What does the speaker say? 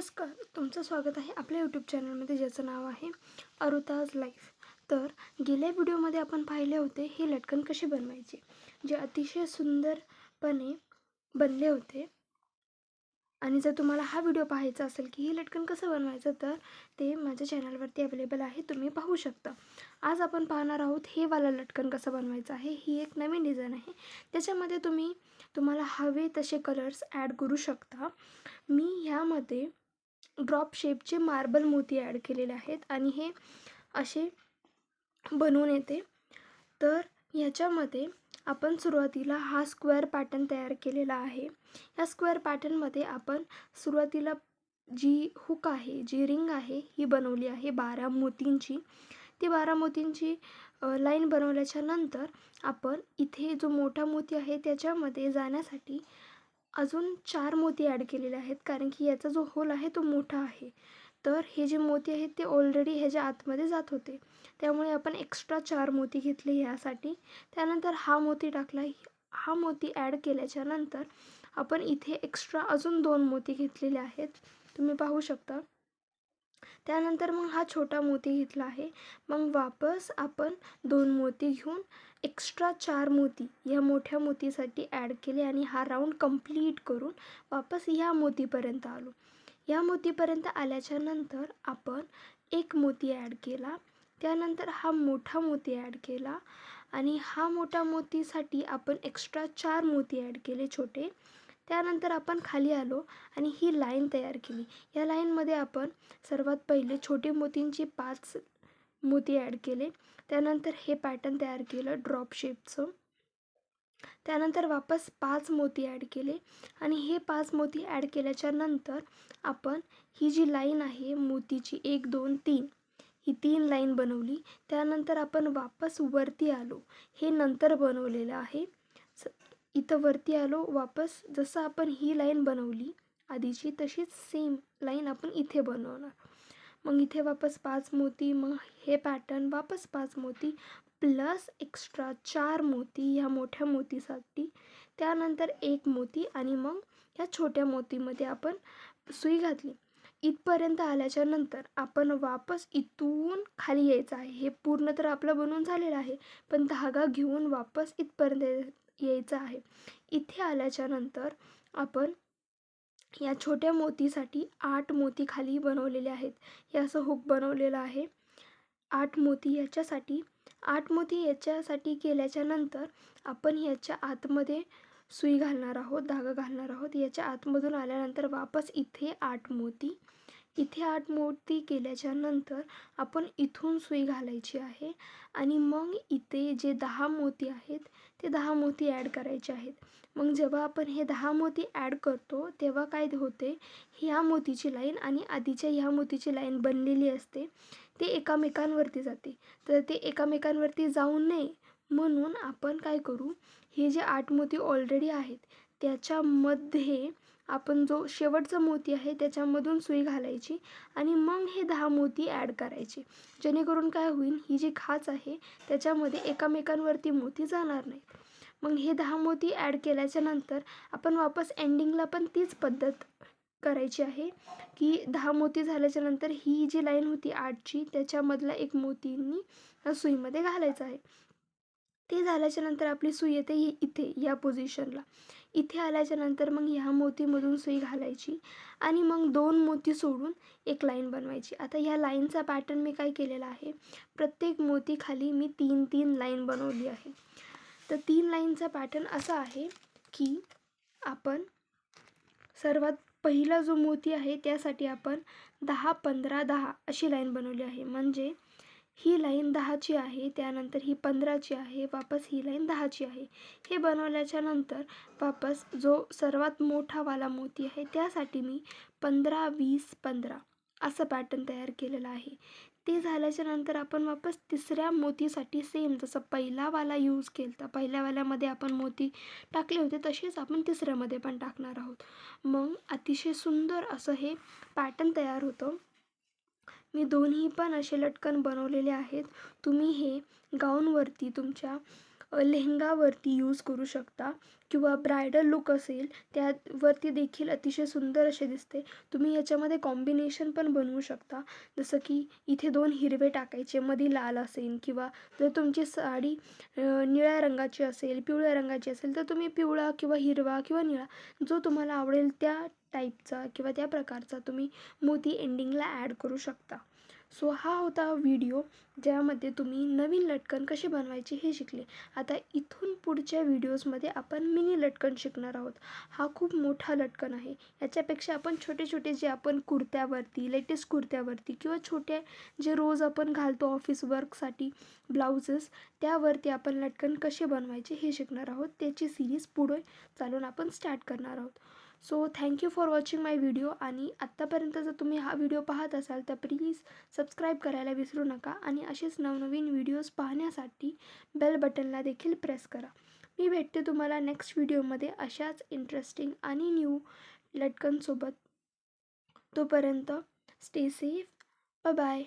नमस्कार तुमचं स्वागत आहे आपल्या यूट्यूब चॅनलमध्ये ज्याचं नाव आहे अरुताज लाईफ तर गेल्या व्हिडिओमध्ये आपण पाहिले होते हे लटकन कसे बनवायचे? जे अतिशय सुंदरपणे बनले होते. आणि जर तुम्हाला हा व्हिडिओ पाहायचा असेल की हे लटकन कसं बनवायचं तर ते माझ्या चॅनलवरती अवेलेबल आहे तुम्ही पाहू शकता. आज आपण पाहणार आहोत हे वाला लटकन कसं बनवायचं आहे ही एक नवीन डिझाईन आहे. त्याच्यामध्ये तुम्ही तुम्हाला हवे तसे कलर्स ॲड करू शकता. मी ह्यामध्ये ड्रॉप शेपचे मार्बल मोती ॲड केलेले आहेत आणि हे असे बनवून येते. तर ह्याच्यामध्ये आपण सुरुवातीला हा स्क्वेअर पॅटर्न तयार केलेला आहे. या स्क्वेअर पॅटर्नमध्ये आपण सुरुवातीला जी हुक आहे जी रिंग आहे ही बनवली आहे बारा मोतींची. ती बारा मोतींची लाईन बनवल्याच्या नंतर आपण इथे जो मोठा मोती आहे त्याच्यामध्ये जाण्यासाठी अजून चार मोती ॲड केलेले आहेत कारण की याचा जो होल आहे तो मोठा आहे. तर हे जे मोती आहेत ते ऑलरेडी ह्याच्या आतमध्ये जात होते. त्यामुळे आपण एक्स्ट्रा चार मोती घेतले ह्यासाठी त्यानंतर हा मोती टाकला. हा मोती ॲड केल्याच्यानंतर आपण इथे एक्स्ट्रा अजून दोन मोती घेतलेले आहेत. तुम्ही पाहू शकता. त्यानंतर मग हा छोटा मोती घेतला आहे. मग वापस आपण दोन मोती घेऊन एक्स्ट्रा चार मोती ह्या मोठ्या मोतीसाठी ॲड केले आणि हा राऊंड कंप्लीट करून वापस ह्या मोतीपर्यंत आलो. या मोतीपर्यंत आल्याच्यानंतर आपण एक मोती ॲड केला. त्यानंतर हा मोठा मोती ॲड केला आणि हा मोठा मोतीसाठी आपण एक्स्ट्रा चार मोती ॲड केले छोटे. त्यानंतर आपण खाली आलो आणि ही लाईन तयार केली. या लाईनमध्ये आपण सर्वात पहिले छोटी मोतींची पाच मोती ॲड केले. त्यानंतर हे पॅटर्न तयार केलं ड्रॉप शेपचं त्यानंतर वापस पाच मोती ॲड केले आणि हे पाच मोती ॲड केल्याच्यानंतर आपण ही जी लाईन आहे मोतीची एक दोन तीन ही तीन लाईन बनवली. त्यानंतर आपण वापस वरती आलो. हे नंतर बनवलेलं आहे. इथं वरती आलो वापस जसं आपण ही लाईन बनवली आधीची तशीच सेम लाईन आपण इथे बनवणार. मग इथे वापस पाच मोती मग हे पॅटर्न वापस पाच मोती प्लस एक्स्ट्रा चार मोती ह्या मोठ्या मोतीसाठी त्यानंतर एक मोती आणि मग ह्या छोट्या मोतीमध्ये आपण सुई घातली. इथपर्यंत आल्याच्यानंतर आपण वापस इथून खाली यायचं आहे. हे पूर्ण तर आपलं बनवून झालेलं आहे पण धागा घेऊन वापस इथपर्यंत यायचं आहे. इथे आल्याच्यानंतर आपण या छोट्या मोतीसाठी आठ मोती खाली बनवलेले आहेत. हे असं हुक बनवलेलं आहे. आठ मोती याच्यासाठी आठ मोती याच्यासाठी केल्याच्यानंतर आपण याच्या आतमध्ये सुई घालणार आहोत धागा घालणार आहोत. याच्या आतमधून आल्यानंतर वापस इथे आठ मोती इथे आठ मोती केल्याच्यानंतर आपण इथून सुई घालायची आहे आणि मग इथे जे दहा मोती आहेत ते दहा मोती ॲड करायचे आहेत. मग जेव्हा आपण हे दहा मोती ॲड करतो तेव्हा काय होते? ह्या मोतीची लाईन आणि आधीच्या ह्या मोतीची लाईन बनलेली असते. ते एकामेकांवरती जाते. तर ते एकामेकांवरती जाऊ नये म्हणून आपण काय करू? हे जे आठ मोती ऑलरेडी आहेत त्याच्यामध्ये आपण जो शेवटचा मोती आहे त्याच्यामधून सुई घालायची आणि मग हे दहा मोती ॲड करायचे. जेणेकरून काय होईल ही जी खाच आहे त्याच्यामध्ये एकामेकांवरती मोती जाणार नाहीत. मग हे दहा मोती ॲड केल्याच्यानंतर आपण वापस एंडिंगला पण तीच पद्धत करायची आहे की दहा मोती झाल्याच्यानंतर ही जी लाईन होती आठची त्याच्यामधला एक मोतींनी सुईमध्ये घालायचा आहे. ते झाल्याच्यानंतर आपली सुई येते इथे या पोझिशनला इथे आल्याच्यानंतर मग ह्या मोतीमधून सुई घालायची आणि मग दोन मोती सोडून एक लाईन बनवायची. आता ह्या लाईनचा पॅटर्न मी काय केलेला आहे? प्रत्येक मोतीखाली मी तीन तीन लाईन बनवली आहे. तर तीन लाईनचा पॅटर्न असा आहे की आपण सर्वात पहिला जो मोती आहे त्यासाठी आपण दहा पंधरा दहा अशी लाईन बनवली आहे. म्हणजे ही लाईन दहाची आहे त्यानंतर ही पंधराची आहे वापस ही लाईन दहाची आहे. हे बनवल्याच्या नंतर वापस जो सर्वात मोठावाला मोती आहे त्यासाठी मी पंधरा वीस पंधरा असं पॅटर्न तयार केलेलं आहे. ते झाल्याच्यानंतर आपण वापस तिसऱ्या मोतीसाठी सेम जसं पहिलावाला यूज केला तर पहिल्यावाल्यामध्ये आपण मोती टाकले होते तसेच आपण तिसऱ्यामध्ये पण टाकणार आहोत. मग अतिशय सुंदर असं हे पॅटर्न तयार होतं. मी दोन्ही पण असे लटकन बनवलेले आहेत. तुम्ही हे गाऊनवरती तुमच्या लेहंगावरती यूज करू शकता. किंवा ब्रायडल लुक असेल त्यावरती देखील अतिशय सुंदर असे दिसते. तुम्ही याच्यामध्ये कॉम्बिनेशन पण बनवू शकता. जसं की इथे दोन हिरवे टाकायचे मध्ये लाल असेल किंवा जर तुमची साडी निळ्या रंगाची असेल पिवळ्या रंगाची असेल तर तुम्ही पिवळा किंवा हिरवा किंवा निळा जो तुम्हाला आवडेल त्या टाईपचा किंवा त्या प्रकारचा तुम्ही मोती एंडिंगला ॲड करू शकता. सो हा होता व्हिडिओ ज्यामध्ये तुम्ही नवीन लटकन कसे बनवायचे हे शिकले. आता इथून पुढच्या व्हिडिओजमध्ये आपण मिनी लटकन शिकणार आहोत. हा खूप मोठा लटकन आहे. याच्यापेक्षा आपण छोटे छोटे जे आपण कुर्त्यावरती लेटेस्ट कुर्त्यावरती किंवा छोटे जे रोज आपण घालतो ऑफिस वर्कसाठी ब्लाउजेस त्यावरती आपण लटकन कसे बनवायचे हे शिकणार आहोत. त्याची सिरीज पुढे चालून आपण स्टार्ट करणार आहोत. So thank you for watching my video आणि आत्तापर्यंत जर तुम्ही हा व्हिडिओ पाहत असाल तर प्लीज सबस्क्राईब करायला विसरू नका. आणि असेच नवनवीन व्हिडिओज पाहण्यासाठी बेल बटनला देखील प्रेस करा. मी भेटते तुम्हाला नेक्स्ट व्हिडिओमध्ये अशाच इंटरेस्टिंग आणि न्यू लटकनसोबत तोपर्यंत स्टे सेफ बाय